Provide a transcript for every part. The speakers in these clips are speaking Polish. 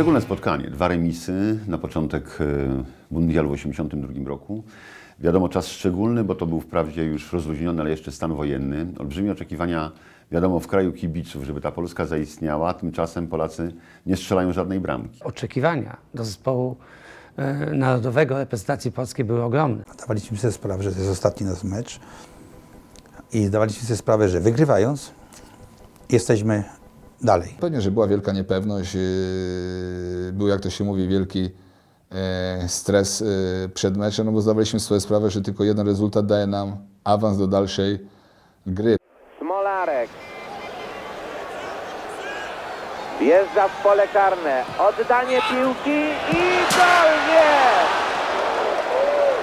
Szczególne spotkanie, dwa remisy na początek e, Mundialu w 1982 roku. Wiadomo, czas szczególny, bo to był wprawdzie już rozluźniony, ale jeszcze stan wojenny. Olbrzymie oczekiwania, wiadomo, w kraju kibiców, żeby ta Polska zaistniała. Tymczasem Polacy nie strzelają żadnej bramki. Oczekiwania do zespołu e, narodowego reprezentacji polskiej były ogromne. Dawaliśmy sobie sprawę, że to jest ostatni nasz mecz i zdawaliśmy sobie sprawę, że wygrywając jesteśmy dalej. Pewnie, że była wielka niepewność, yy, był, jak to się mówi, wielki e, stres e, przed meczem, no bo zdawaliśmy sobie sprawę, że tylko jeden rezultat daje nam awans do dalszej gry. Smolarek. Wjeżdża w pole karne. Oddanie piłki i gol jest!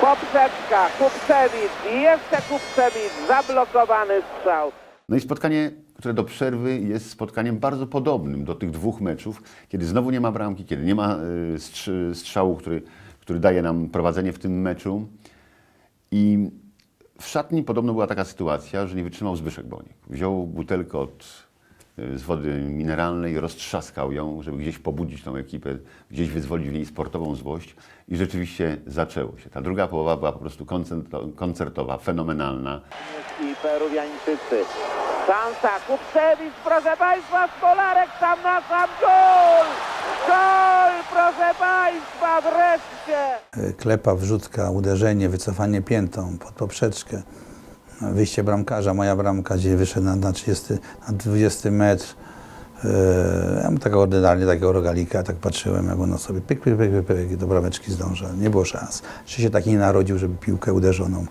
Poprzeczka, Kupcewicz jeszcze Kupcewicz. Zablokowany strzał. No i spotkanie, które do przerwy jest spotkaniem bardzo podobnym do tych dwóch meczów, kiedy znowu nie ma bramki, kiedy nie ma strzy- strzału, który, który daje nam prowadzenie w tym meczu. I w szatni podobno była taka sytuacja, że nie wytrzymał Zbyszek Bonik. Wziął butelkę od, y, z wody mineralnej, roztrzaskał ją, żeby gdzieś pobudzić tą ekipę, gdzieś wyzwolić w niej sportową złość i rzeczywiście zaczęło się. Ta druga połowa była po prostu koncerto- koncertowa, fenomenalna. I Peruwiańczycy. Szansa, Kupcewicz, proszę Państwa, Smolarek sam na sam gol! Gol, proszę Państwa, wreszcie! Klepa, wrzutka, uderzenie, wycofanie piętą pod poprzeczkę, wyjście bramkarza, moja bramka, gdzie wyszedł na 30, na 20 metr. Eee, Ja mam takiego ordynarnie, takiego rogalika, tak patrzyłem, jak ono sobie pyk, pyk, pyk, pyk, do brameczki zdąża. Nie było szans. Czy się taki nie narodził, żeby piłkę uderzoną,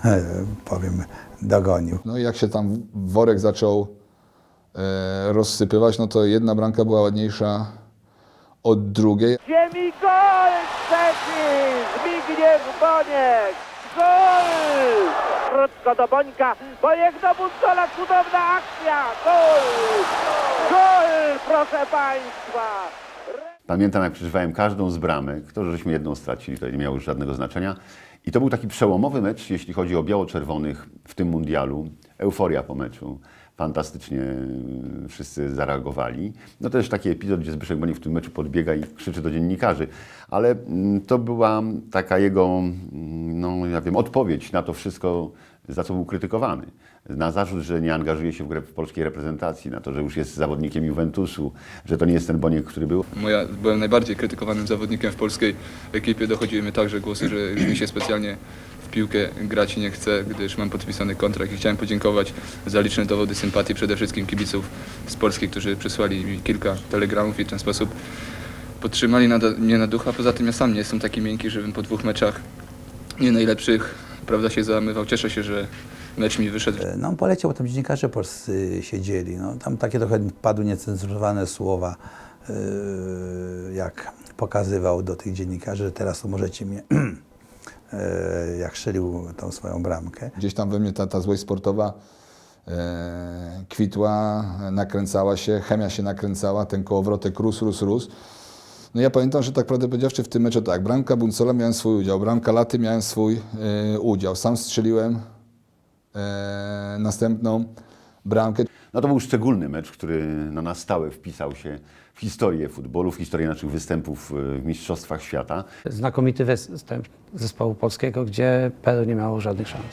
powiem, dogonił. No i jak się tam worek zaczął e, rozsypywać, no to jedna bramka była ładniejsza od drugiej. Ziemi gol trzeci! Zbigniew Boniek! Gol! Krótko do Bońka, Boniek do Buncola, cudowna akcja! Gol! Gol, proszę Państwa! Pamiętam, jak przeżywałem każdą z bramek. To, że żeśmy jedną stracili, to nie miało już żadnego znaczenia. I to był taki przełomowy mecz, jeśli chodzi o biało-czerwonych w tym mundialu. Euforia po meczu. Fantastycznie y, wszyscy zareagowali. No też taki epizod, gdzie Zbyszek Bonik w tym meczu podbiega i krzyczy do dziennikarzy. Ale mm, to była taka jego, mm, no ja wiem, odpowiedź na to wszystko, za co był krytykowany. Na zarzut, że nie angażuje się w grę w polskiej reprezentacji, na to, że już jest zawodnikiem Juventusu, że to nie jest ten Boniek, który był. Moja, byłem najbardziej krytykowanym zawodnikiem w polskiej ekipie. Dochodziły mi także głosy, że już mi się specjalnie w piłkę grać nie chce, gdyż mam podpisany kontrakt i chciałem podziękować za liczne dowody sympatii przede wszystkim kibiców z Polski, którzy przysłali mi kilka telegramów i w ten sposób podtrzymali mnie na ducha. Poza tym ja sam nie jestem taki miękki, żebym po dwóch meczach nie najlepszych, prawda, się załamywał. Cieszę się, że mecz mi wyszedł. No on poleciał, bo tam dziennikarze polscy siedzieli. No, tam takie trochę padły niecenzurowane słowa, yy, jak pokazywał do tych dziennikarzy, że teraz to możecie mnie, jak strzelił tą swoją bramkę. Gdzieś tam we mnie ta, ta złość sportowa e, kwitła, nakręcała się, chemia się nakręcała, ten kołowrotek rósł, rósł, rósł. No ja pamiętam, że tak prawdę powiedziawszy w tym meczu tak, bramka Buncola miałem swój udział, bramka Laty miałem swój e, udział. Sam strzeliłem e, następną bramkę. No to był szczególny mecz, który no, na stałe wpisał się w historię futbolu, w historię naszych występów y, w Mistrzostwach Świata. Znakomity występ zespołu polskiego, gdzie Peru nie miało żadnych szans.